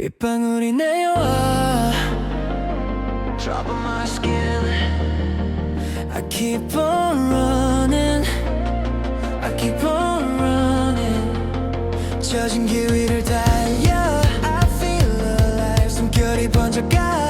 빗방울이 내려와 Drop on my skin I keep on running I keep on running 젖은 길 위를 달려 I feel alive 숨결이 번져가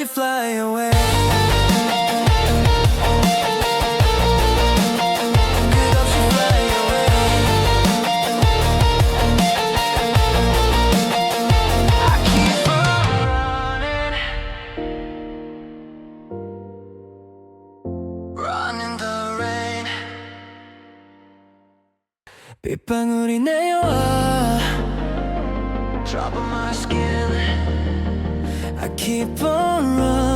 She fly away. 빗방울이 내려와 Drop on my skin I keep on running